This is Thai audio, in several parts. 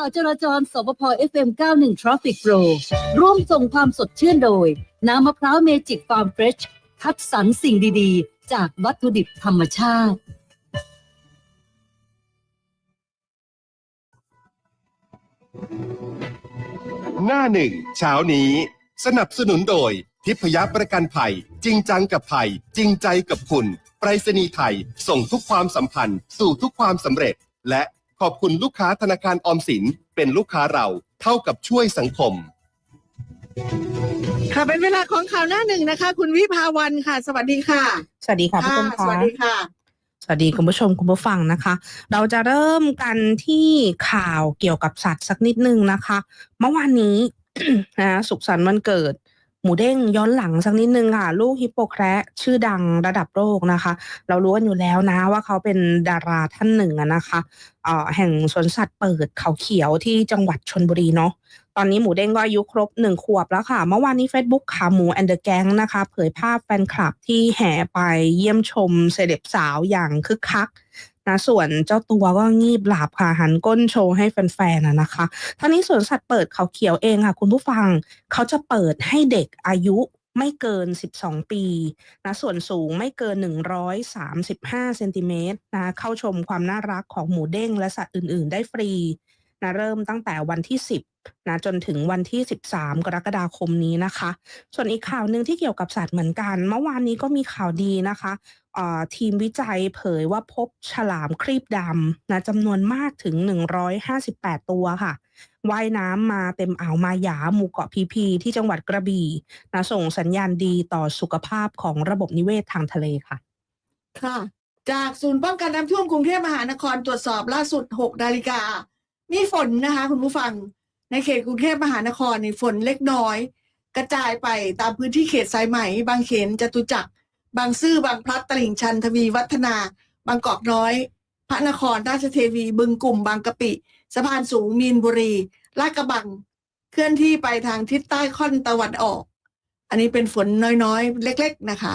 ข่าวจราจรสปพ FM 91 Traffic Pro ร่วมส่งความสดชื่นโดย น้ำมะพร้าวเมจิกฟาร์มเฟรชคัดสรรสิ่งดีๆ จากวัตถุดิบธรรมชาติ หน้าหนึ่งเช้านี้ สนับสนุนโดย ทิพยประกันภัย จริงจังกับภัย จริงใจกับคุณไปรษณีย์ไทย ส่งทุกความสัมพันธ์ สู่ทุกความสำเร็จ และ ขอบคุณลูกค้าธนาคารออมสินเป็นลูกค้าเราเท่ากับช่วยสังคม ค่ะเป็นเวลาของข่าวหน้าหนึ่งนะคะ คุณวิภาวันค่ะ สวัสดีค่ะสวัสดีค่ะพี่ต้นสคะวัสดีค่ะ สวัสดีคุณผู้ชมคุณผู้ฟังนะคะ เราจะเริ่มกันที่ข่าวเกี่ยวกับสัตว์สักนิดนึงนะคะ เมื่อวานนี้นะสุขสันต์วันเกิด หมูเด้งย้อนหลังสักนิดนึงค่ะ ลูกฮิปโปแคระชื่อดังระดับโลกนะคะ เรารู้กันอยู่แล้วนะว่าเขาเป็นดาราท่านหนึ่งนะคะเอ่อแห่งสวนสัตว์เปิดเขาเขียวที่จังหวัดชนบุรีเนาะตอนนี้หมูเด้งก็อายุครบหนึ่งขวบแล้วค่ะ เมื่อวานนี้ Facebook ขาหมูแอนเดอร์แกงนะคะ เผยภาพแฟนคลับที่แห่ไปเยี่ยมชมเซเลบสาวอย่างคึกคัก นะส่วนเจ้าตัวก็งีบหลับค่ะหันก้นโชว์ให้แฟนๆนะนะคะท่านี้สวนสัตว์เปิดเขาเขียวเองค่ะ คุณผู้ฟังเขาจะเปิดให้เด็กอายุไม่เกิน 12 ปีนะส่วนสูงไม่เกิน 135 เซนติเมตรนะเข้าชมความน่ารักของหมูเด้งและสัตว์อื่น ๆ ได้ฟรี นะเริ่มตั้งแต่วันที่ 10นะจนถึงวันที่ 13 กรกฎาคมนี้นะคะ ส่วนอีกข่าวหนึ่งที่เกี่ยวกับสัตว์เหมือนกัน เมื่อวานนี้ก็มีข่าวดีนะคะทีมวิจัยเผยว่าพบฉลามครีบดำนะจำนวนมากถึง 158 ตัวค่ะว่ายน้ำมาเต็มอ่าวมาหยาหมู่เกาะพีพีที่จังหวัดกระบี่นะส่งสัญญาณดีต่อสุขภาพของระบบนิเวศทางทะเลค่ะ ค่ะ จากศูนย์ป้องกันน้ำท่วมกรุงเทพมหานครตรวจสอบล่าสุด 6 นาฬิกา มีฝนนะคะ คุณผู้ฟังในเขตกรุงเทพมหานครนี่ฝนเล็กน้อย กระจายไปตามพื้นที่เขตสายไหม บางเขนจตุจักรบางซื่อบางพลัดตลิ่งชันทวีวัฒนา บางกอกน้อย พระนครราชเทวี บึงกลุ่ม บางกะปิ สะพานสูงมีนบุรีลาดกระบัง เคลื่อนที่ไปทางทิศใต้ค่อนตะวันออก อันนี้เป็นฝนน้อยๆ เล็ก ๆนะคะ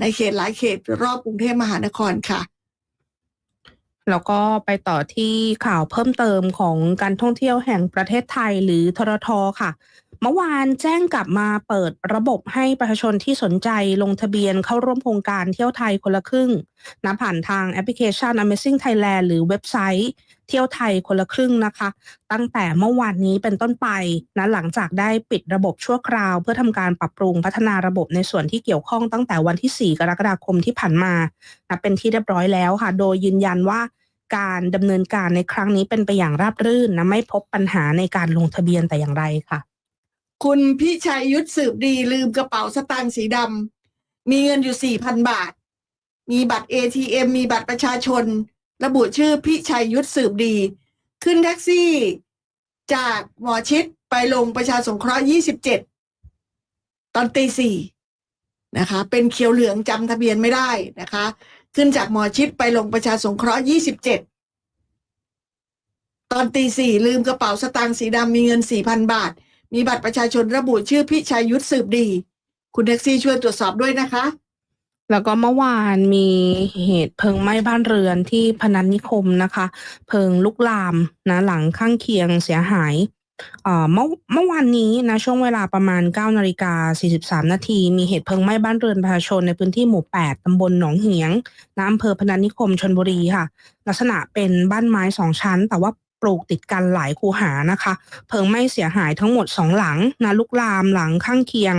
ในเขตหลายเขตรอบกรุงเทพมหานครค่ะ แล้วก็ไปต่อที่ข่าวเพิ่มเติมของการท่องเที่ยวแห่งประเทศไทยหรือทรทค่ะ เมื่อวานแจ้งกลับมาเปิดระบบให้ประชาชนที่สนใจลงทะเบียนเข้าร่วมโครงการเที่ยวไทยคนละครึ่งนะผ่านทางแอปพลิเคชัน Amazing Thailand หรือเว็บไซต์เที่ยวไทยคนละครึ่งนะคะ ตั้งแต่เมื่อวานนี้เป็นต้นไปนะหลังจากได้ปิดระบบชั่วคราว เพื่อทำการปรับปรุงพัฒนาระบบในส่วนที่เกี่ยวข้องตั้งแต่วันที่ 4 กรกฎาคมที่ผ่านมานะเป็นที่เรียบร้อยแล้วค่ะ โดยยืนยันว่าการดำเนินการในครั้งนี้เป็นไปอย่างราบรื่นนะไม่พบปัญหาในการลงทะเบียนแต่อย่างไรค่ะ คุณพี่ชัยยุทธสืบดีลืมกระเป๋าสตางค์สีดำมีเงินอยู่สี่พันบาท มีบัตร ATM มีบัตรประชาชน ระบุชื่อพี่ชัยยุทธสืบดี ขึ้นแท็กซี่ จากหมอชิดไปลงประชาสงเคราะห์ยี่สิบเจ็ดตอนตีสี่นะคะ เป็นเขียวเหลืองจำทะเบียนไม่ได้นะคะ ขึ้นจากหมอชิดไปลงประชาสงเคราะห์ยี่สิบเจ็ดตอนตีสี่ลืมกระเป๋าสตางค์สีดำมีเงินสี่พันบาท มีบัตรประชาชนระบุชื่อพิชัยยุทธสืบดี คุณแท็กซี่ช่วยตรวจสอบด้วยนะคะ แล้วก็เมื่อวานมีเหตุเพลิงไหม้บ้านเรือนที่พนัสนิคมนะคะ เพลิงลุกลามนะหลังข้างเคียงเสียหายเอ่อเมื่อเมื่อวานนี้นะช่วงเวลาประมาณ9นาฬิกา43 นาที มีเหตุเพลิงไหม้บ้านเรือนประชาชนในพื้นที่หมู่ 8 ตำบลหนองเหียงนะอำเภอพนัสนิคมชนบุรีค่ะ ลักษณะเป็นบ้านไม้สองชั้น แต่ว่า ปลูกติดกันหลายคูหานะคะ เพลิงไหม้เสียหายทั้งหมดสองหลังนะลุกลามหลังข้างเคียง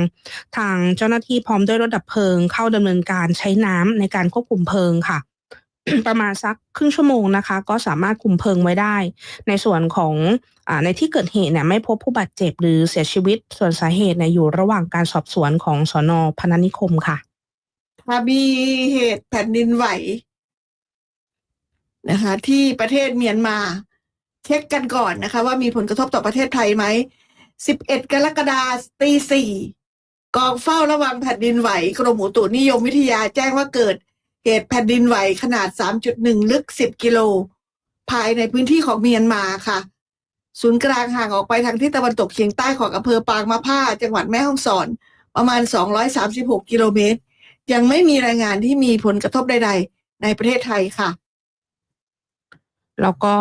ทางเจ้าหน้าที่พร้อมด้วยรถดับเพลิง เข้าดำเนินการใช้น้ำในการควบคุมเพลิงค่ะ ประมาณสักครึ่งชั่วโมงนะคะ ก็สามารถคุมเพลิงไว้ได้ ในส่วนของอในที่เกิดเหตุเนี่ยไม่พบผู้บาดเจ็บหรือเสียชีวิตส่วนสาเหตุเนี่ยอยู่ระหว่างการสอบสวนของสนพนัสนิคมค่ะค่ะมีเหตุแผ่นดินไหวนะคะ ที่ประเทศเมียนมา เช็คกันก่อนนะคะ ว่ามีผลกระทบต่อประเทศไทยไหม 11 กรกฎาคมตีสี่กองเฝ้าระวังแผ่นดินไหว กรมอุตุนิยมวิทยาแจ้งว่าเกิดเหตุแผ่นดินไหวขนาด 3.1 ลึก 10 กิโล ภายในพื้นที่ของเมียนมาค่ะ ศูนย์กลางห่างออกไปทางทิศตะวันตกเฉียงใต้ของอำเภอปางมะผ้า จังหวัดแม่ฮ่องสอน ประมาณ 236 กิโลเมตร ยังไม่มีรายงานที่มีผลกระทบใด ๆ ในประเทศไทยค่ะ แล้วก็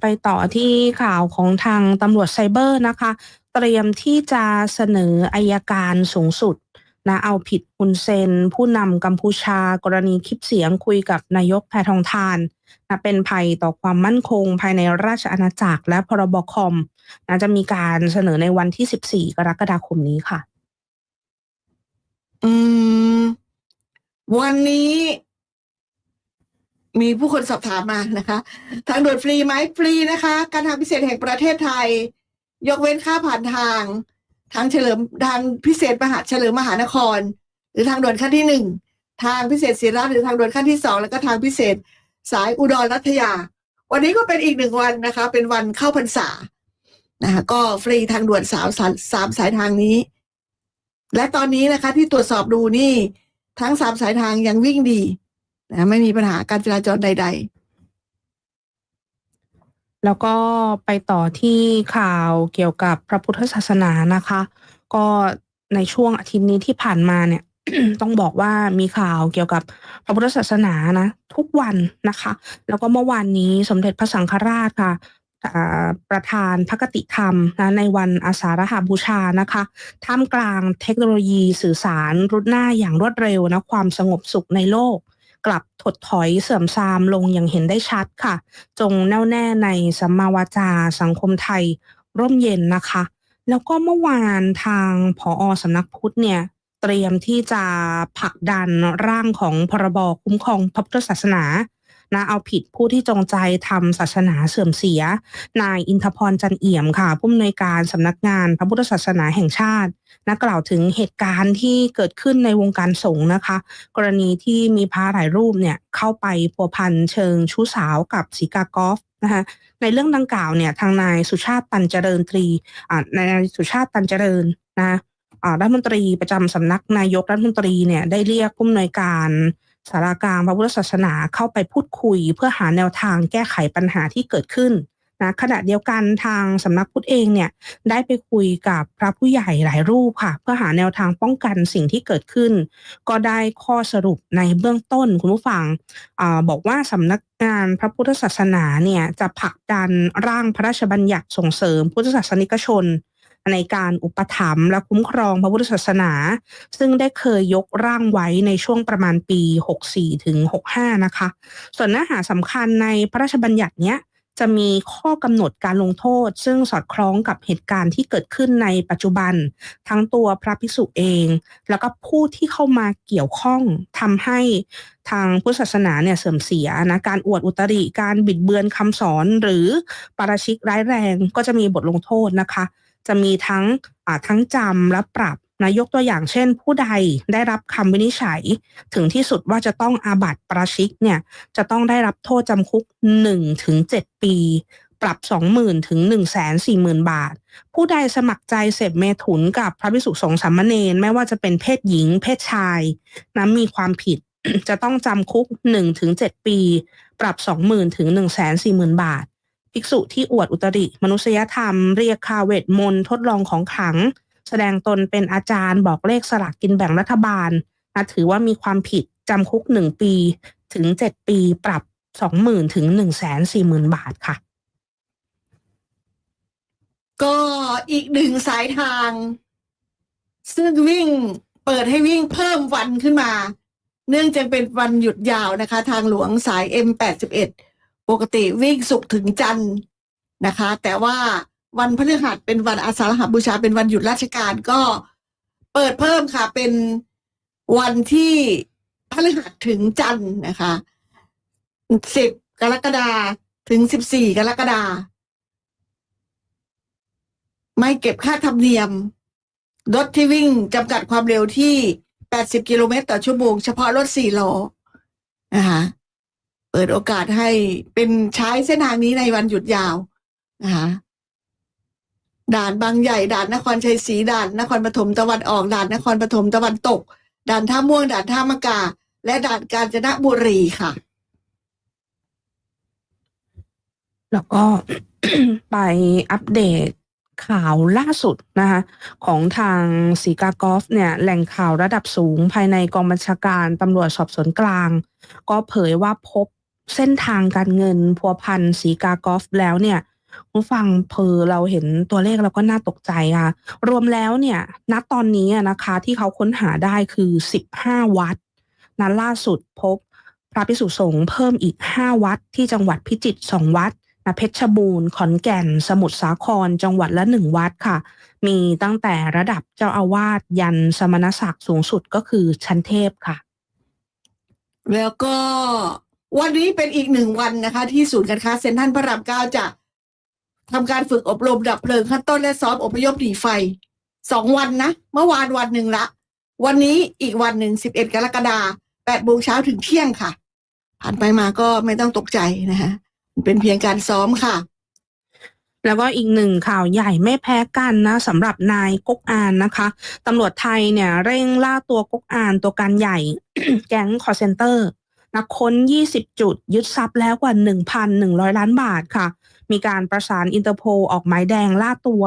ไปต่อที่ข่าวของทางตำรวจไซเบอร์นะคะ เตรียมที่จะเสนออายการสูงสุดนะเอาผิดฮุนเซน ผู้นำกัมพูชากรณีคลิปเสียงคุยกับนายกแพทองทานนะเป็นภัยต่อความมั่นคงภายในราชอาณาจักรและพรบคอมนะจะมีการเสนอในวันที่ 14 กรกฎาคมนี้ค่ะ อืม วันนี้ มีผู้คนสอบถามมานะคะทางด่วนฟรีไหมฟรีนะคะ การทางพิเศษแห่งประเทศไทย ยกเว้นค่าผ่านทาง ทางเฉลิมทางพิเศษมหาเฉลิมมหานคร หรือทางด่วนขั้นที่หนึ่งทางพิเศษศิริราชหรือทางด่วนขั้นที่สองแล้วก็ทางพิเศษสายอุดรรัตยา วันนี้ก็เป็นอีกหนึ่งวันนะคะ เป็นวันเข้าพรรษานะคะก็ฟรีทางด่วนสามสาสามสายทางนี้ และตอนนี้นะคะที่ตรวจสอบดูนี่ ทั้งสามสายทางยังวิ่งดี นะไม่มีปัญหาการจราจรใด ๆแล้วก็ไปต่อที่ข่าวเกี่ยวกับพระพุทธศาสนานะคะ ก็ในช่วงอาทิตย์นี้ที่ผ่านมาเนี่ย ต้องบอกว่ามีข่าวเกี่ยวกับพระพุทธศาสนานะทุกวันนะคะ แล้วก็เมื่อวานนี้สมเด็จพระสังฆราชค่ะประธานพระกติธรรมนะในวันอาสาฬหบูชานะคะ ท่ามกลางเทคโนโลยีสื่อสารรุดหน้าอย่างรวดเร็วนะความสงบสุขในโลก กลับถดถอยเสื่อมทรามลงอย่างเห็นได้ชัดค่ะ จงแน่วแน่ในสัมมาวาจาสังคมไทยร่มเย็นนะคะ แล้วก็เมื่อวานทางผอสำนักพุทธเนี่ยเตรียมที่จะผลักดันร่างของพรบคุ้มครองพระพุทธศาสนา นะเอาผิดผู้ที่จงใจทำศาสนาเสื่อมเสีย นายอินทพรจันเอี่ยมค่ะผู้อำนวยการสำนักงานพระพุทธศาสนาแห่งชาตินะกล่าวถึงเหตุการณ์ที่เกิดขึ้นในวงการสงฆ์นะคะ กรณีที่มีพระหลายรูปเนี่ยเข้าไปพัวพันเชิงชู้สาวกับสีกากอฟนะคะในเรื่องดังกล่าวเนี่ยทางนายสุชาติตันเจริญตรีอ่านายสุชาติตันเจริญนะอ่ารัฐมนตรีประจำสำนักนายกรัฐมนตรีเนี่ยได้เรียกผู้อำนวยการ สารากลางพระพุทธศาสนาเข้าไปพูดคุย เพื่อหาแนวทางแก้ไขปัญหาที่เกิดขึ้นนะขณะเดียวกันทางสำนักพุทธเองเนี่ยได้ไปคุยกับพระผู้ใหญ่หลายรูปค่ะ เพื่อหาแนวทางป้องกันสิ่งที่เกิดขึ้น ก็ได้ข้อสรุปในเบื้องต้นคุณผู้ฟังอบอกว่าสำนักงานพระพุทธศาสนาเนี่ยจะผลักดันร่างพระราชบัญญัติส่งเสริมพุทธศาสนิกชน ในการอุปถัมภ์และคุ้มครองพระพุทธศาสนา ซึ่งได้เคยยกร่างไว้ในช่วงประมาณปี 64 ถึง 65 นะคะ ส่วนเนื้อหาสำคัญในพระราชบัญญัติเนี้ยจะมีข้อกำหนดการลงโทษ ซึ่งสอดคล้องกับเหตุการณ์ที่เกิดขึ้นในปัจจุบัน ทั้งตัวพระภิกษุเอง แล้วก็ผู้ที่เข้ามาเกี่ยวข้องทำให้ทางพุทธศาสนาเนี่ยเสื่อมเสียนะการอวดอุตริการบิดเบือนคำสอนหรือปาราชิกร้ายแรงก็จะมีบทลงโทษนะคะ จะมีทั้งทั้งจำและปรับนะยกตัวอย่างเช่น ผู้ใดได้รับคำวินิจฉัย ถึงที่สุดว่าจะต้องอาบัติปราชิกเนี่ยจะต้องได้รับโทษจำคุก1ถึง7ปี ปรับ 20,000ถึง140,000 บาท ผู้ใดสมัครใจเสพเมถุนกับพระภิกษุสงฆ์สามเณรไม่ว่าจะเป็นเพศหญิง เพศชายนะมีความผิดจะต้องจำคุก1ถึง7ปี ปรับ 20,000ถึง140,000 บาท ภิกษุที่อวดอุตริ มนุษยธรรม เรียกคาเวทมนต์ทดลองของขัง แสดงตนเป็นอาจารย์บอกเลขสลากกินแบ่งรัฐบาลนะถือว่ามีความผิดจำคุกหนึ่งปีถึงเจ็ดปีปรับสองหมื่นถึงหนึ่งแสนสี่หมื่นบาทค่ะ ก็อีกหนึ่งสายทาง ซึ่งวิ่งเปิดให้วิ่งเพิ่มวันขึ้นมา เนื่องจากเป็นวันหยุดยาวนะคะ ทางหลวงสาย M81 ปกติวิ่งสุกถึงจันทร์นะคะ แต่ว่าวันพฤหัสเป็นวันอาสาฬหบูชาเป็นวันหยุดราชการก็เปิดเพิ่มค่ะ เป็นวันที่พฤหัสถึงจันทร์นะคะสิบกรกฎาถึงสิบสี่กรกฎาไม่เก็บค่าธรรมเนียมรถที่วิ่งจำกัดความเร็วที่ 80 กิโลเมตรต่อชั่วโมง เฉพาะรถสี่ล้อนะคะ เปิดโอกาสให้เป็นใช้เส้นทางนี้ในวันหยุดยาวนะคะด่านบางใหญ่ด่านนครชัยศรีด่านนครปฐมตะวันออกด่านนครปฐมตะวันตก ด่านท่าม่วงด่านท่ามะกา และด่านกาญจนบุรีค่ะ แล้วก็ไปอัปเดตข่าวล่าสุดนะคะของทางสีกากอฟเนี่ยแหล่งข่าวระดับสูงภายในกองบัญชาการตำรวจสอบสวนกลาง ก็เผยว่าพบ เส้นทางการเงินพัวพันสีกากอฟแล้วเนี่ยผู้ฟังเพอเราเห็นตัวเลขเราก็น่าตกใจค่ะ รวมแล้วเนี่ย ณตอนนี้นะคะที่เขาค้นหาได้คือ 15 วัดนั้นล่าสุดพบพระภิกษุสงฆ์เพิ่มอีก 5 วัด ที่จังหวัดพิจิตร2วัดนะเพชรบูรณ์ขอนแก่น สมุทรสาคร จังหวัดละหนึ่งวัดค่ะ มีตั้งแต่ระดับเจ้าอาวาสยันสมณศักดิ์สูงสุดก็คือชั้นเทพค่ะ แล้วก็ วันนี้เป็นอีกหนึ่งวันนะคะ ที่ศูนย์การค้าเซ็นทรัลพระรามเก้าจะทำการฝึกอบรมดับเพลิงขั้นต้นและซ้อมอพยพหนีไฟสองวันนะ เมื่อวานวันหนึ่งละ วันนี้อีกวันหนึ่งสิบเอ็ดกรกฎาแปดโมงเช้าถึงเที่ยงค่ะ ผ่านไปมาก็ไม่ต้องตกใจนะคะเป็นเพียงการซ้อมค่ะ แล้วก็อีกหนึ่งข่าวใหญ่ไม่แพ้กันนะสำหรับนายก๊กอานนะคะตำรวจไทยเนี่ย เร่งล่าตัวก๊กอานตัวการใหญ่ แก๊งคอร์เซนเตอร์ นะค้น 20 จุด ยึดทรัพย์แล้วกว่า 1,100 ล้านบาทค่ะ มีการประสานอินเตอร์โพลออกหมายแดงล่าตัว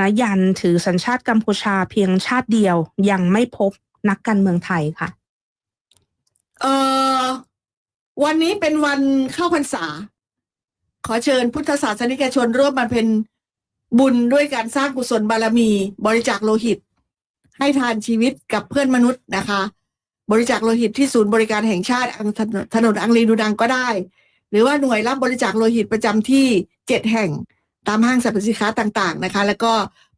นะยันถือสัญชาติกัมพูชาเพียงชาติเดียว ยังไม่พบนักการเมืองไทยค่ะ เออวันนี้เป็นวันเข้าพรรษา ขอเชิญพุทธศาสนิกชนร่วมบำเพ็ญบุญด้วยการสร้างกุศลบารมี บริจาคโลหิต ให้ทานชีวิตกับเพื่อนมนุษย์นะคะ บริจาคโลหิตที่ศูนย์บริการแห่งชาติถนนอังรีดูดังก็ได้ หรือว่าหน่วยรับบริจาคโลหิตประจำที่เจ็ดแห่งตามห้างสรรพสินค้าต่าง ๆ นะคะ แล้วก็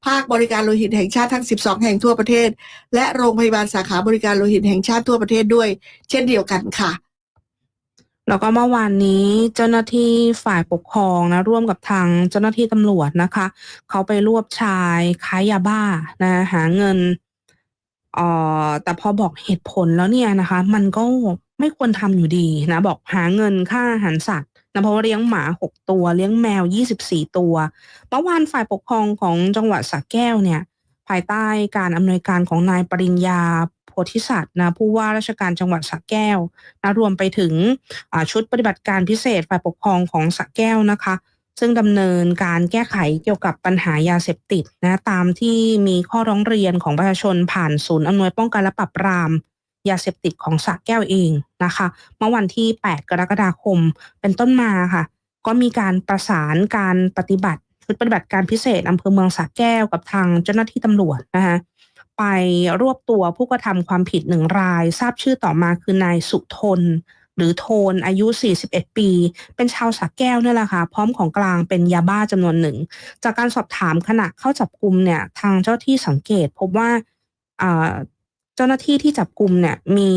ภาคบริการโลหิตแห่งชาติทั้ง 12 แห่งทั่วประเทศ และโรงพยาบาลสาขาบริการโลหิตแห่งชาติทั่วประเทศด้วย เช่นเดียวกันค่ะ แล้วก็เมื่อวานนี้เจ้าหน้าที่ฝ่ายปกครองนะร่วมกับทางเจ้าหน้าที่ตำรวจนะคะ เขาไปรวบชายค้ายาบ้านะหาเงิน เอ่อแต่พอบอกเหตุผลแล้วเนี่ยนะคะ มันก็ไม่ควรทำอยู่ดีนะ บอกหาเงินค่าอาหารสัตว์นะเพราะว่าเลี้ยงหมาหกตัว เลี้ยงแมวยี่สิบสี่ตัวเมื่อวานฝ่ายปกครองของจังหวัดสระแก้วเนี่ย ภายใต้การอำนวยการของนายปริญญาโพธิสัตว์นะผู้ว่าราชการจังหวัดสระแก้วนะรวมไปถึงอ่าชุดปฏิบัติการพิเศษฝ่ายปกครองของสระแก้วนะคะ ซึ่งดำเนินการแก้ไขเกี่ยวกับปัญหายาเสพติดนะตามที่มีข้อร้องเรียนของประชาชนผ่านศูนย์อำนวยป้องกันและปราบปราม ยาเสพติดของสระแก้วเองนะคะเมื่อวันที่ 8 กรกฎาคมเป็นต้นมาค่ะ ก็มีการประสานการปฏิบัติชุดปฏิบัติการพิเศษอำเภอเมืองสระแก้วกับทางเจ้าหน้าที่ตำรวจนะคะไปรวบตัวผู้กระทำความผิดหนึ่งราย ทราบชื่อต่อมาคือนายสุทน หรือโทนอายุ 41 ปี เป็นชาวสระแก้วเนี่ยแหละค่ะ พร้อมของกลางเป็นยาบ้าจำนวนหนึ่ง จากการสอบถามขณะเข้าจับกลุ่มเนี่ยทางเจ้าที่สังเกตพบว่าเจ้าหน้าที่ที่จับกลุ่มเนี่ยมี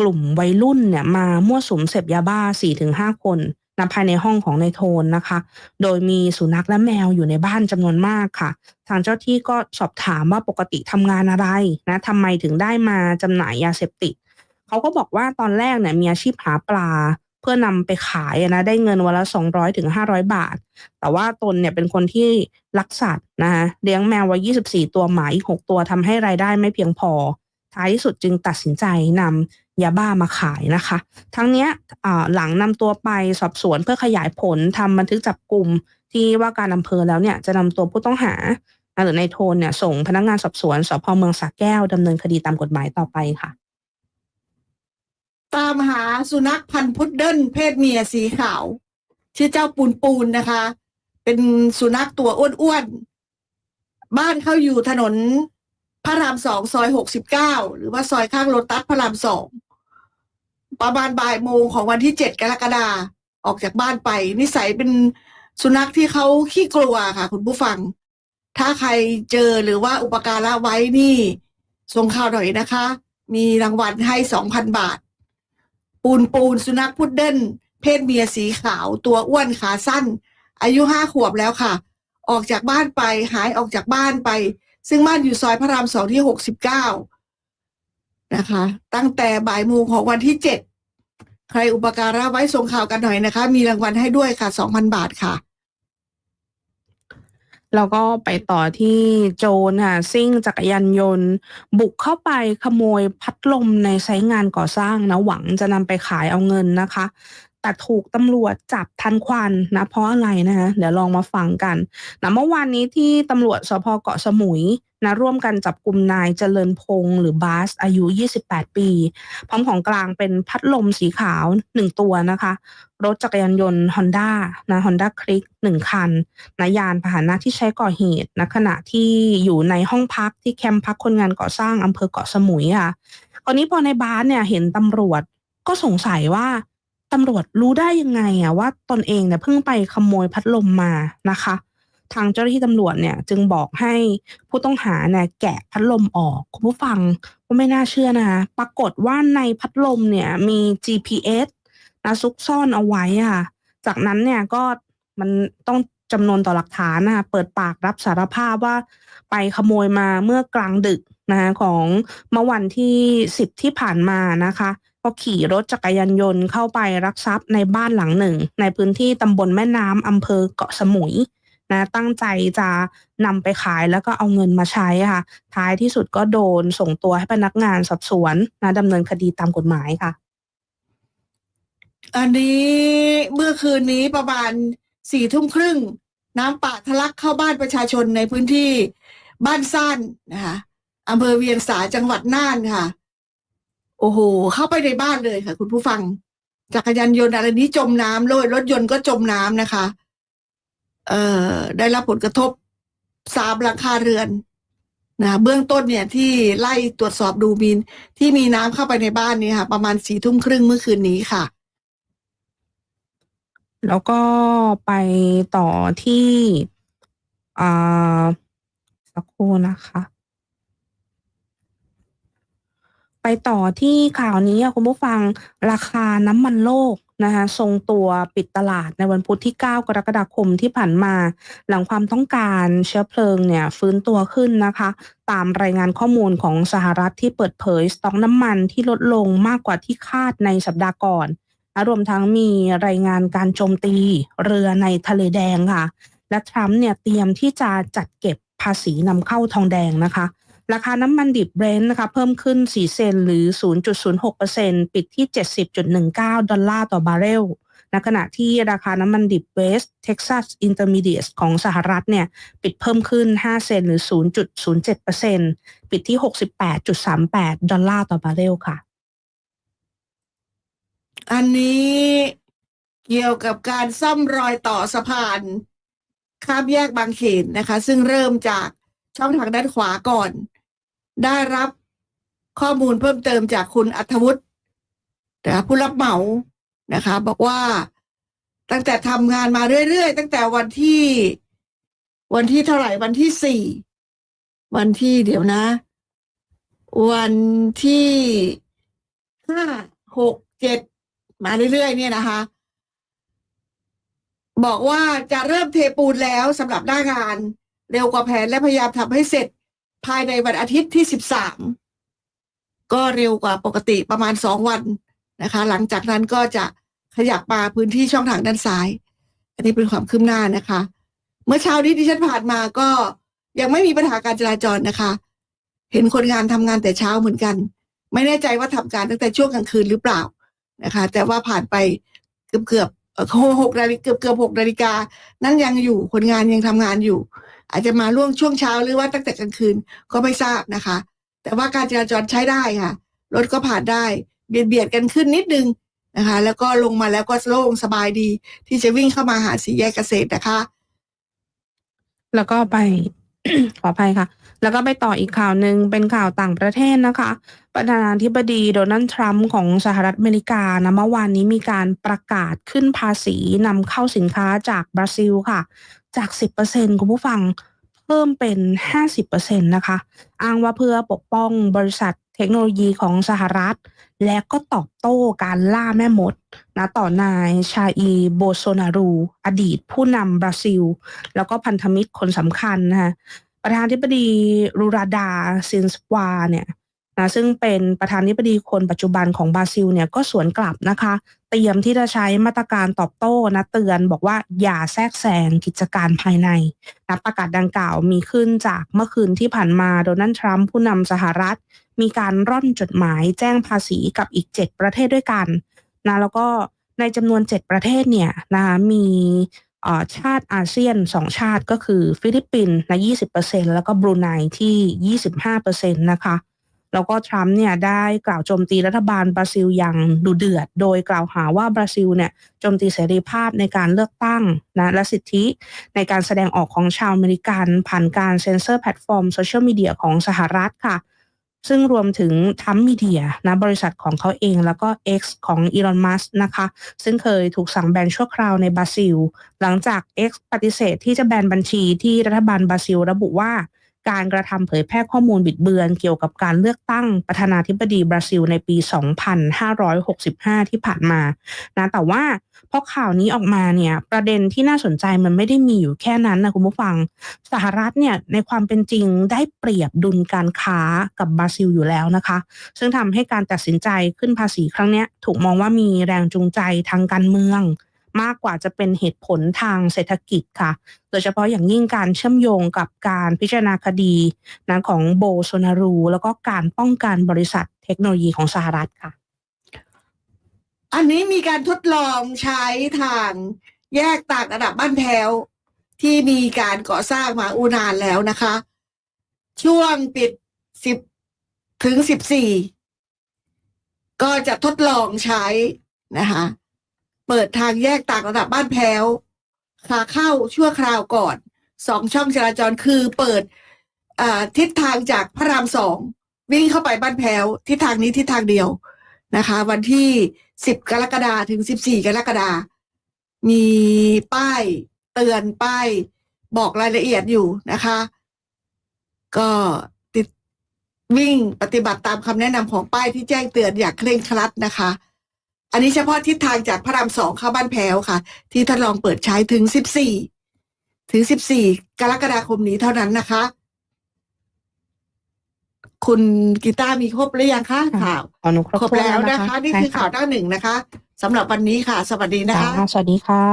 กลุ่มวัยรุ่นเนี่ยมามั่วสุมเสพยาบ้า 4-5 คนนะภายในห้องของในโทนนะคะ โดยมีสุนัขและแมวอยู่ในบ้านจำนวนมากค่ะ ทางเจ้าที่ก็สอบถามว่าปกติทำงานอะไรนะทำไมถึงได้มาจำหน่ายยาเสพติด เขาก็บอกว่าตอนแรกเนี่ยมีอาชีพหาปลาเพื่อนำไปขายนะได้เงินวันละสองร้อยถึงห้าร้อยบาท แต่ว่าตนเนี่ยเป็นคนที่รักสัตว์นะคะเลี้ยงแมวไว้ยี่สิบสี่ตัวหมาอีกหกตัวทำให้รายได้ไม่เพียงพอ ท้ายที่สุดจึงตัดสินใจนำยาบ้ามาขายนะคะ ทั้งเนี้ยหลังนำตัวไปสอบสวนเพื่อขยายผลทำบันทึกจับกลุ่มที่ว่าการอำเภอแล้วเนี่ยจะนำตัวผู้ต้องหาหรือในายโทนเนี่ยส่งพนักงานสอบสวนสพเมืองสระแก้วดำเนินคดีตามกฎหมายต่อไปค่ะ ตามหาสุนัขพันธุ์พุดเดิ้ลเพศเมียสีขาว ชื่อเจ้าปูนปูนนะคะ เป็นสุนัขตัวอ้วนๆ บ้านเขาอยู่ถนนพระรามสองซอยหกสิบเก้าหรือว่าซอยข้างโลตัสพระรามสองประมาณบ่ายโมงของวันที่เจ็ดกรกฎาออกจากบ้านไป นิสัยเป็นสุนัขที่เขาขี้กลัวค่ะ คุณผู้ฟัง ถ้าใครเจอหรือว่าอุปการะไว้นี่ส่งข่าวหน่อยนะคะ มีรางวัลให้สองพันบาท ปูนปูนสุนัขพุดเดิ้ลเพศเมียสีขาวตัวอ้วนขาสั้น อายุห้าขวบแล้วค่ะ ออกจากบ้านไปหายออกจากบ้านไป ซึ่งบ้านอยู่ซอยพระรามสองที่หกสิบเก้านะคะ ตั้งแต่บ่ายโมงของวันที่เจ็ดใครอุปการะไว้ส่งข่าวกันหน่อยนะคะ มีรางวัลให้ด้วยค่ะสองพันบาทค่ะ แล้วก็ไปต่อที่โจรค่ะซิ่งจักรยานยนต์ บุกเข้าไปขโมยพัดลมในไซต์งานก่อสร้างนะหวังจะนำไปขายเอาเงินนะคะ แต่ถูกตำรวจจับทันควันนะเพราะอะไรนะคะเดี๋ยวลองมาฟังกันนะเมื่อวานนี้ที่ตำรวจสพเกาะสมุยนะร่วมกันจับกลุ่มนายเจริญพงศ์หรือบาสอายุ 28 ปี พร้อมของกลางเป็นพัดลมสีขาวหนึ่งตัวนะคะ รถจักรยานยนต์ Honda นะ Honda Click หนึ่งคันนะยานพาหนะที่ใช้ก่อเหตุนะขณะที่อยู่ในห้องพักที่แคมป์พักคนงานก่อสร้างอำเภอเกาะสมุยค่ะคราวนี้พอในบาสเนี่ยเห็นตำรวจก็สงสัยว่า ตำรวจรู้ได้ยังไงอะว่าตนเองเนี่ยเพิ่งไปขโมยพัดลมมานะคะ ทางเจ้าหน้าที่ตำรวจเนี่ยจึงบอกให้ผู้ต้องหาเนี่ยแกะพัดลมออกคุณผู้ฟังก็ไม่น่าเชื่อนะคะปรากฏว่าในพัดลมเนี่ยมี GPS นะซุกซ่อนเอาไว้อะจากนั้นเนี่ยก็มันต้องจำนวนต่อหลักฐานนะคะเปิดปากรับสารภาพว่าไปขโมยมาเมื่อกลางดึกนะคะของเมื่อวันที่สิบที่ผ่านมานะคะ ก็ขี่รถจักรยานยนต์เข้าไปรักทรัพย์ในบ้านหลังหนึ่ง ในพื้นที่ตำบลแม่น้ำอำเภอเกาะสมุยนะตั้งใจจะนำไปขายแล้วก็เอาเงินมาใช้ค่ะ ท้ายที่สุดก็โดนส่งตัวให้พนักงานสอบสวนนะดำเนินคดีตามกฎหมายค่ะ อันนี้เมื่อคืนนี้ประมาณสี่ทุ่มครึ่ง น้ำป่าทะลักเข้าบ้านประชาชนในพื้นที่บ้านซ่านนะคะอำเภอเวียงสาจังหวัดน่านค่ะ โอ้โห เข้าไปในบ้านเลยค่ะ คุณผู้ฟัง จักรยานยนต์อะไรนี้จมน้ำเลยรถยนต์ก็จมน้ำนะคะ เอ่อ ได้รับผลกระทบสามหลังคาเรือนนะเบื้องต้นเนี่ยที่ไล่ตรวจสอบดูมีนที่มีน้ำเข้าไปในบ้านนี้ค่ะ ประมาณสี่ทุ่มครึ่งเมื่อคืนนี้ค่ะ แล้วก็ไปต่อที่อ่าสักครู่นะคะ ไปต่อที่ข่าวนี้คุณผู้ฟังราคาน้ำมันโลกนะคะทรงตัวปิดตลาดในวันพุธที่ 9 กรกฎาคมที่ผ่านมา หลังความต้องการเชื้อเพลิงเนี่ยฟื้นตัวขึ้นนะคะ ตามรายงานข้อมูลของสหรัฐที่เปิดเผยสต็อกน้ำมันที่ลดลงมากกว่าที่คาดในสัปดาห์ก่อนรวมทั้งมีรายงานการโจมตีเรือในทะเลแดงค่ะ และทรัมป์เนี่ยเตรียมที่จะจัดเก็บภาษีนำเข้าทองแดงนะคะ ราคาน้ำมันดิบเบรนท์นะคะเพิ่มขึ้น 4 เซนหรือ 0.06%ปิดที่ 70.19 ดอลลาร์ต่อบาร์เรลในขณะที่ราคาน้ำมันดิบเวสเท็กซัสอินเตอร์มีเดียของสหรัฐเนี่ยปิดเพิ่มขึ้น 5 เซนหรือ 0.07%ปิดที่ 68.38 ดอลลาร์ต่อบาร์เรลค่ะ อันนี้เกี่ยวกับการซ่อมรอยต่อสะพานข้ามแยกบางเขนนะคะ ซึ่งเริ่มจากช่องทางด้านขวาก่อน ได้รับข้อมูลเพิ่มเติมจากคุณอัธวุฒิผู้รับเหมานะคะ บอกว่าตั้งแต่ทำงานมาเรื่อยๆ ตั้งแต่วันที่ วันที่เท่าไหร่วันที่สี่วันที่เดี๋ยวนะ วันที่ห้าหกเจ็ดมาเรื่อยๆ เนี่ยนะคะ บอกว่าจะเริ่มเทปูนแล้วสำหรับหน้างาน เร็วกว่าแผนและพยายามทำให้เสร็จ ภายในวันอาทิตย์ที่สิบสามก็เร็วกว่าปกติประมาณสองวันนะคะ หลังจากนั้นก็จะขยับมาพื้นที่ช่องทางด้านซ้าย อันนี้เป็นความคืบหน้านะคะ เมื่อเช้านี้ที่ฉันผ่านมาก็ยังไม่มีปัญหาการจราจรนะคะ เห็นคนงานทำงานแต่เช้าเหมือนกัน ไม่แน่ใจว่าทำการตั้งแต่ช่วงกลางคืนหรือเปล่านะคะ แต่ว่าผ่านไปเกือบเกือบหกนาฬิกาเกือบเกือบหกนาฬิกา นั่นยังอยู่คนงานยังทำงานอยู่ อาจจะมาล่วงช่วงเช้าหรือว่าตั้งแต่กลางคืนก็ไม่ทราบนะคะ แต่ว่าการจราจรใช้ได้ค่ะรถก็ผ่านได้ เบียดเบียดกันขึ้นนิดนึงนะคะ แล้วก็ลงมาแล้วก็โล่งสบายดี ที่จะวิ่งเข้ามาหาสีแยกเกษตรนะคะ แล้วก็ไปขออภัยค่ะ แล้วก็ไปต่ออีกข่าวหนึ่งเป็นข่าวต่างประเทศนะคะ ประธานาธิบดีโดนัลด์ทรัมป์ของสหรัฐอเมริกานะเมื่อวานนี้มีการประกาศขึ้นภาษีนำเข้าสินค้าจากบราซิลค่ะ จาก 10%คุณผู้ฟังเพิ่มเป็น 50%นะคะ อ้างว่าเพื่อปกป้องบริษัทเทคโนโลยีของสหรัฐ และก็ตอบโต้การล่าแม่มดนะต่อนายชาอีโบโซนารู อดีตผู้นำบราซิล แล้วก็พันธมิตรคนสำคัญนะคะประธานธิบดีรูราดาซินสวาเนี่ย นะซึ่งเป็นประธานาธิบดีคนปัจจุบันของบราซิลเนี่ยก็สวนกลับนะคะ เตรียมที่จะใช้มาตรการตอบโต้นะเตือนบอกว่าอย่าแทรกแซงกิจการภายในนะประกาศดังกล่าวมีขึ้นจากเมื่อคืนที่ผ่านมาโดนัลด์ทรัมป์ผู้นำสหรัฐ มีการร่อนจดหมายแจ้งภาษีกับอีก 7 ประเทศด้วยกันนะแล้วก็ในจำนวน 7 ประเทศเนี่ยนะคะมีชาติอาเซียน 2 ชาติก็คือฟิลิปปินส์นะ20%แล้วก็บรูไนที่ 25%นะคะ แล้วก็ทรัมป์เนี่ยได้กล่าวโจมตีรัฐบาลบราซิลอย่างดุเดือด โดยกล่าวหาว่าบราซิลเนี่ยโจมตีเสรีภาพในการเลือกตั้งนะและสิทธิในการแสดงออกของชาวอเมริกันผ่านการเซ็นเซอร์แพลตฟอร์มโซเชียลมีเดียของสหรัฐค่ะ ซึ่งรวมถึงทัมมีเดียนะบริษัทของเขาเองแล้วก็ X ของอีลอนมัสนะคะ ซึ่งเคยถูกสั่งแบนชั่วคราวในบราซิล หลังจาก X ปฏิเสธที่จะแบนบัญชีที่รัฐบาลบราซิล ระบุว่า การกระทำเผยแพร่ข้อมูลบิดเบือน เกี่ยวกับการเลือกตั้งประธานาธิบดีบราซิลในปี 2565 ที่ผ่านมานะแต่ว่าพอข่าวนี้ออกมาเนี่ยประเด็นที่น่าสนใจมันไม่ได้มีอยู่แค่นั้นนะคุณผู้ฟัง สหรัฐเนี่ยในความเป็นจริงได้เปรียบดุลการค้ากับบราซิลอยู่แล้วนะคะ ซึ่งทำให้การตัดสินใจขึ้นภาษีครั้งนี้ถูกมองว่ามีแรงจูงใจทางการเมือง มากกว่าจะเป็นเหตุผลทางเศรษฐกิจค่ะ โดยเฉพาะอย่างยิ่งการเชื่อมโยงกับการพิจารณาคดีนะของโบโซนารู แล้วก็การป้องกันบริษัทเทคโนโลยีของสหรัฐค่ะ อันนี้มีการทดลองใช้ทางแยกต่างระดับบ้านแถวที่มีการก่อสร้างมาอูนานแล้วนะคะ ช่วงปิดสิบถึงสิบสี่ก็จะทดลองใช้นะคะ เปิดทางแยกต่างระดับบ้านแพ้วขาเข้าชั่วคราวก่อนสองช่องจราจรคือเปิดทิศทางจากพระรามสองวิ่งเข้าไปบ้านแพ้วทิศทางนี้ทิศทางเดียวนะคะ วันที่10กรกฎาคมถึง14กรกฎาคมมีป้ายเตือนป้ายบอกรายละเอียดอยู่นะคะ ก็ติดวิ่งปฏิบัติตามคำแนะนำของป้ายที่แจ้งเตือนอย่างเคร่งครัดนะคะ อันนี้เฉพาะทิศทางจากพระรามสองเข้าบ้านแพ้วค่ะ ที่ทดลองเปิดใช้ถึง14ถึง14กรกฎาคมนี้เท่านั้นนะคะ คุณกีตาร์มีครบหรือยังคะค่ะข่าวอนุครบครบถ้วนแล้วนะคะ นี่คือข่าวหน้าหนึ่งนะคะสำหรับวันนี้ค่ะ สวัสดีนะคะค่ะสวัสดีค่ะ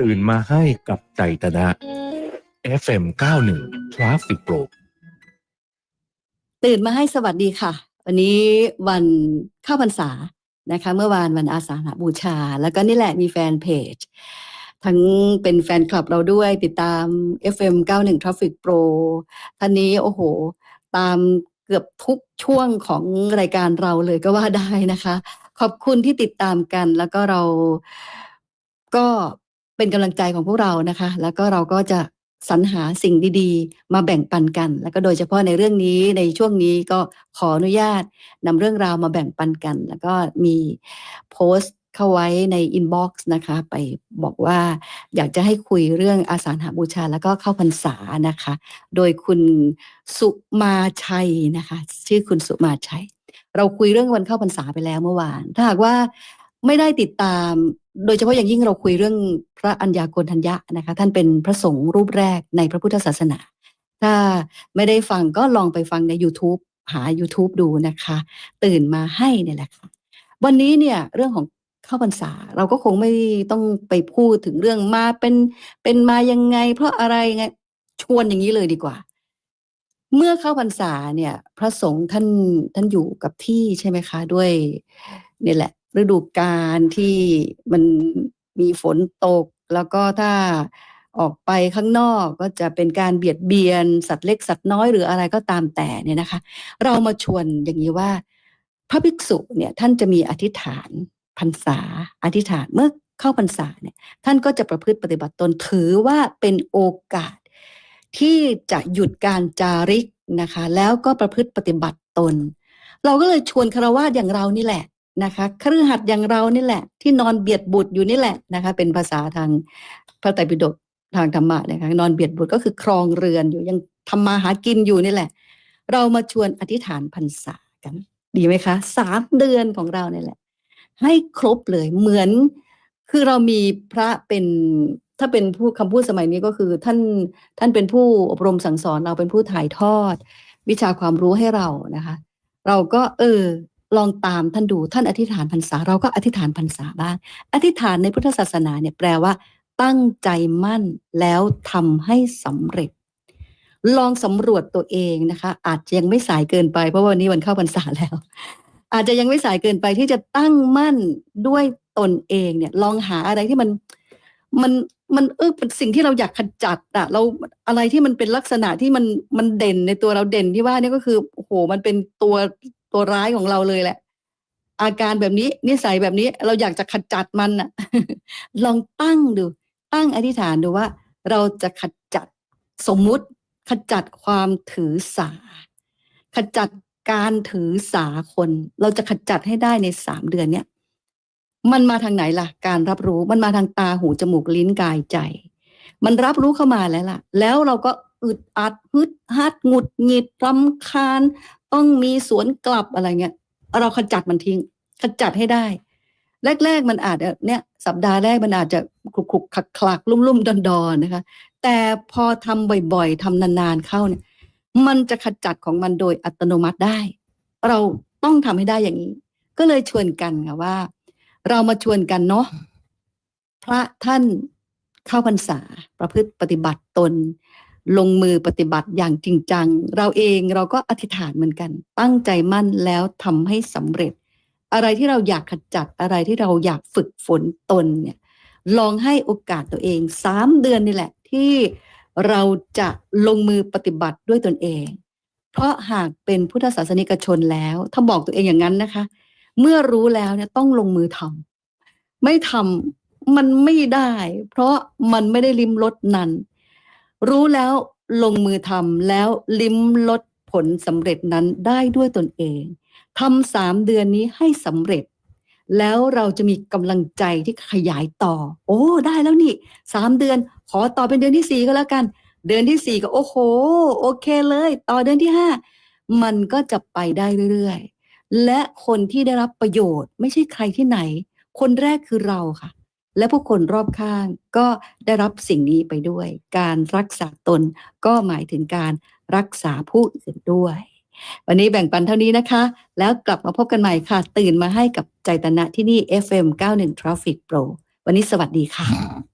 ตื่นมาให้กับใจตนะ FM 91 Traffic Pro ตื่นมาให้สวัสดีค่ะ วันนี้วันเข้าพรรษานะคะ เมื่อวานวันอาสาฬหบูชา แล้วก็นี่แหละมีแฟนเพจ ทั้งเป็นแฟนคลับเราด้วยติดตาม FM 91 Traffic Pro ท่านนี้โอ้โห ตามเกือบทุกช่วงของรายการเราเลยก็ว่าได้นะคะ ขอบคุณที่ติดตามกัน แล้วก็เราก็เป็นกำลังใจของพวกเรานะคะ แล้วก็เราก็จะ สรรหาสิ่งดีๆ มาแบ่งปันกัน แล้วก็โดยเฉพาะในเรื่องนี้ในช่วงนี้ก็ขออนุญาตนำเรื่องราวมาแบ่งปันกัน แล้วก็มีโพสต์เข้าไว้ในอินบ็อกซ์นะคะ ไปบอกว่าอยากจะให้คุยเรื่องอาสาฬหบูชาแล้วก็เข้าพรรษานะคะ โดยคุณสุมาชัยนะคะ ชื่อคุณสุมาชัย เราคุยเรื่องวันเข้าพรรษาไปแล้วเมื่อวาน ถ้าหากว่าไม่ได้ติดตาม โดยเฉพาะอย่างยิ่งเราคุยเรื่องพระอัญญาโกณทัญญะนะคะ ท่านเป็นพระสงฆ์รูปแรกในพระพุทธศาสนา ถ้าไม่ได้ฟังก็ลองไปฟังใน YouTube หา YouTube ดูนะคะ ตื่นมาให้เนี่ยแหละค่ะ วันนี้เนี่ยเรื่องของเข้าพรรษา เราก็คงไม่ต้องไปพูดถึงเรื่องมาเป็นเป็นมายังไง เพราะอะไรไงชวนอย่างนี้เลยดีกว่า เมื่อเข้าพรรษาเนี่ย พระสงฆ์ท่านท่านอยู่กับที่ใช่ไหมคะ ด้วยนี่แหละ ฤดูกาลที่มันมีฝนตก แล้วก็ถ้าออกไปข้างนอกก็จะเป็นการเบียดเบียนสัตว์เล็กสัตว์น้อยหรืออะไรก็ตามแต่เนี่ยนะคะ เรามาชวนอย่างนี้ว่า พระภิกษุเนี่ยท่านจะมีอธิษฐานพรรษา อธิษฐานเมื่อเข้าพรรษาเนี่ยท่านก็จะประพฤติปฏิบัติตนถือว่าเป็นโอกาส ที่จะหยุดการจาริกนะคะ แล้วก็ประพฤติปฏิบัติตน เราก็เลยชวนคารวาสอย่างเรานี่แหละ นะคะครือหัดอย่างเรานี่แหละ ที่นอนเบียดบุตรอยู่นี่แหละนะคะ เป็นภาษาทางพระไตรปิฎกทางธรรมะนะคะนอนเบียดบุตรก็คือครองเรือนอยู่ยังทำมาหากินอยู่นี่แหละ เรามาชวนอธิษฐานพรรษากัน ดีไหมคะสามเดือนของเราเนี่ยแหละ ให้ครบเลยเหมือนคือเรามีพระเป็นถ้าเป็นผู้คำพูดสมัยนี้ก็คือท่านท่านเป็นผู้อบรมสั่งสอนเราเป็นผู้ถ่ายทอด วิชาความรู้ให้เรานะคะ เราก็เออ ลองตามท่านดูท่านอธิษฐานพรรษาเราก็อธิษฐานพรรษาบ้างอธิษฐานในพุทธศาสนาเนี่ยแปลว่า ตั้งใจมั่นแล้วทำให้สำเร็จ ลองสำรวจตัวเองนะคะ อาจจะยังไม่สายเกินไปเพราะว่าวันนี้วันเข้าพรรษาแล้ว อาจจะยังไม่สายเกินไปที่จะตั้งมั่นด้วยตนเองเนี่ย ลองหาอะไรที่มันมันมันเออเป็นสิ่งที่เราอยากขจัดอะเราอะไรที่มันเป็นลักษณะที่มันมันเด่นในตัวเราเด่นที่ว่าเนี่ยก็คือโอ้โหมันเป็นตัว ตัวร้ายของเราเลยแหละ อาการแบบนี้นิสัยแบบนี้เราอยากจะขจัดมันอะลองตั้งดู ตั้งอธิษฐานดูว่า เราจะขจัดสมมุติขจัดความถือสา ขจัดการถือสาคน เราจะขจัดให้ได้ในสามเดือนเนี้ยมันมาทางไหนล่ะ การรับรู้มันมาทางตาหูจมูกลิ้นกายใจ มันรับรู้เข้ามาแล้วล่ะ แล้วเราก็อึดอัดฮึดฮัดหงุดหงิดรำคาญ ต้องมีสวนกลับอะไรเงี้ยเราขจัดมันทิ้ง ขจัดให้ได้ แรก ๆ มันอาจจะเนี่ย สัปดาห์แรกมันอาจจะคลุกคลุกคลักคลักลุ่มๆดอนๆนนะคะ แต่พอทำบ่อยๆทำนานๆเข้าเนี่ย มันจะขจัดของมันโดยอัตโนมัติได้ เราต้องทำให้ได้อย่างนี้ ก็เลยชวนกันค่ะว่า เรามาชวนกันเนาะพระท่านเข้าพรรษาประพฤติปฏิบัติตน ลงมือปฏิบัติอย่างจริงจัง เราเองเราก็อธิษฐานเหมือนกัน ตั้งใจมั่นแล้วทำให้สำเร็จ อะไรที่เราอยากขจัดอะไรที่เราอยากฝึกฝนตนเนี่ยลองให้โอกาสตัวเองสามเดือนนี่แหละ ที่เราจะลงมือปฏิบัติด้วยตนเอง เพราะหากเป็นพุทธศาสนิกชนแล้ว ถ้าบอกตัวเองอย่างนั้นนะคะ เมื่อรู้แล้วเนี่ยต้องลงมือทำไม่ทำมันไม่ได้ เพราะมันไม่ได้ลิ้มรสนั้น รู้แล้วลงมือทำแล้วลิ้มรสผลสำเร็จนั้นได้ด้วยตนเองทำสามเดือนนี้ให้สำเร็จ แล้วเราจะมีกำลังใจที่ขยายต่อ โอ้ ได้แล้วนี่สามเดือน ขอต่อเป็นเดือนที่สี่ก็แล้วกัน เดือนที่สี่ก็โอ้โห โอเคเลย ต่อเดือนที่ห้ามันก็จะไปได้เรื่อยๆ และคนที่ได้รับประโยชน์ไม่ใช่ใครที่ไหน คนแรกคือเราค่ะ และผู้คนรอบข้างก็ได้รับสิ่งนี้ไปด้วย การรักษาตนก็หมายถึงการรักษาผู้อื่นด้วย วันนี้แบ่งปันเท่านี้นะคะ แล้วกลับมาพบกันใหม่ค่ะ ตื่นมาให้กับใจตนะที่นี่ FM 91 Traffic Pro วันนี้สวัสดีค่ะ